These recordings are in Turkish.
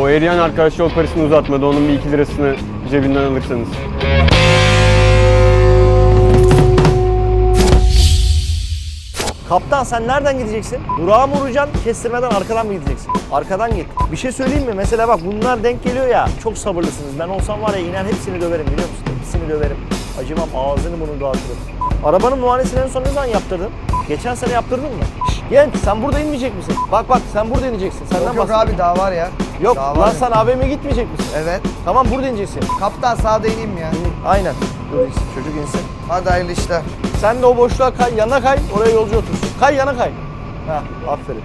O eriyen arkadaş yol parasını uzatmadı. Onun bir 2 lirasını cebinden alırsanız. Kaptan sen nereden gideceksin? Durağa mı vuracaksın, kestirmeden arkadan mı gideceksin? Arkadan git. Bir şey söyleyeyim mi? Mesela bak bunlar denk geliyor ya. Çok sabırlısınız. Ben olsam var ya iner hepsini döverim biliyor musun? Hepsini döverim. Acımam ağzını bunu dağıtırım. Arabanın muayenesini en son ne zaman yaptırdın? Geçen sene yaptırdın mı? Genç sen burada inmeyecek misin? Bak bak sen burada ineceksin. Senden Yok yok bahsediyorum. abi daha var ya. Yok Daha lan sen AVM'ye gitmeyecek misin? Evet. Tamam burada ineceksin. Kaptan sağda ineyim mi ya? Aynen. Dur insin, çocuk insin. Hadi hayırlı işler. Sen de o boşluğa kay, yana kay, oraya yolcu otursun. Kay yana kay. Ha, aferin.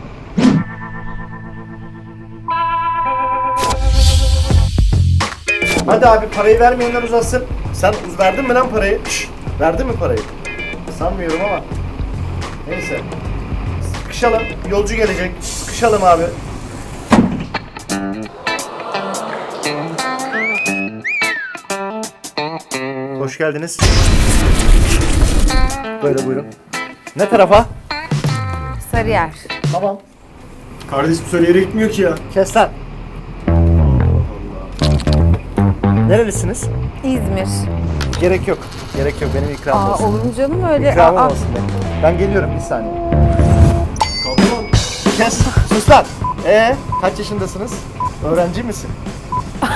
Hadi abi parayı vermeyenler uzatsın. Sen uz- verdin mi lan parayı? Şşş, verdin mi parayı? Sanmıyorum ama. Neyse. Sıkışalım. Yolcu gelecek. Sıkışalım abi. Hoş geldiniz. Böyle buyurun. Ne tarafa? Sarıyer. Tamam. Kardeşim söyleyerek gitmiyor ki ya. Kes lan. Nerelisiniz? İzmir. Gerek yok. Gerek yok. Benim ikramım Aa, olsun. olur mu canım öyle? İkramım Aa, olsun benim. Ben geliyorum bir saniye. Kes. Sus lan. Ee, kaç yaşındasınız? Öğrenci misin? Ben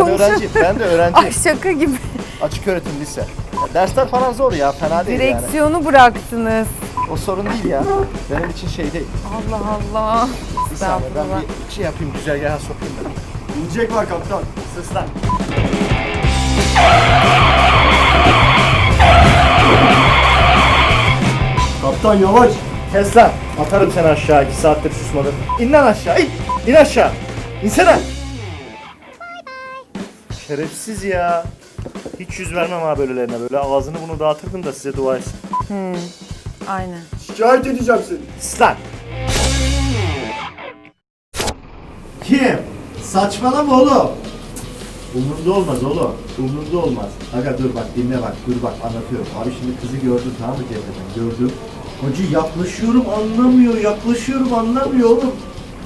konuşamıyorum. öğrenciyim. Ben de öğrenciyim. Ay şaka gibi. Açık öğretim lise. Ya Dersler falan zor ya. Fena değil yani. Direksiyonu bıraktınız. O sorun değil ya. Benim için şey değil. Allah Allah. Bir saniye ben bir şey yapayım. Güzergaha sokayım ben. İnecek var kaptan. Sus lan. Kaptan yavaş. Kes lan. Atarım seni aşağı. iki saattir susmadın. İn lan aşağı. İn. İn aşağı. İnsene. Şerefsiz ya. Hiç yüz vermem ha böylelerine. Böyle ağzını bunu dağıtırdım da size dua etsin. Aynen. Şikayet edeceğim seni. Sus lan. Kim? Saçmalama oğlum. Umurumda olmaz oğlum. Umurumda olmaz. Aga dur bak dinle bak. Dur bak anlatıyorum. Abi şimdi kızı gördüm tamam mı cepheden? Gördüm. Hacı yaklaşıyorum anlamıyor. Yaklaşıyorum anlamıyor oğlum.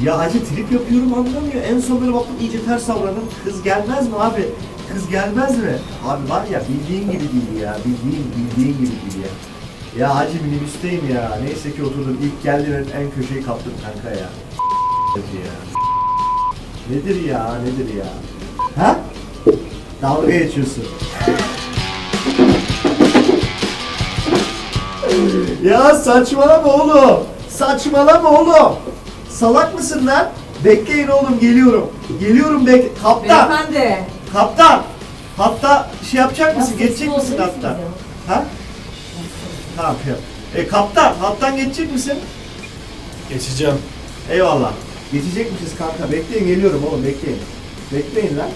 Ya hacı trip yapıyorum anlamıyor. En son böyle baktım iyice ters savradım. Kız gelmez mi abi? Kız gelmez mi? Abi var ya bildiğin gibi değil ya. Bildiğin bildiğin gibi değil ya. Ya hacı minibüsteyim ya. Neyse ki oturdum. İlk geldi ben en köşeyi kaptım kanka ya. Hacı ya. Nedir ya nedir ya? Ha? Dalga geçiyorsun. Ya saçmalama oğlum. Saçmalama oğlum. Salak mısın lan? Bekleyin oğlum geliyorum. Geliyorum bek. Kaptan. Beyefendi. Kaptan. Hatta şey yapacak mısın? Ya, Geçecek misin hatta? Ha? Tamam yap. E kaptan, hattan geçecek misin? Geçeceğim. Eyvallah. Geçecek misiniz kanka? Bekleyin geliyorum oğlum bekleyin. Bekleyin lan.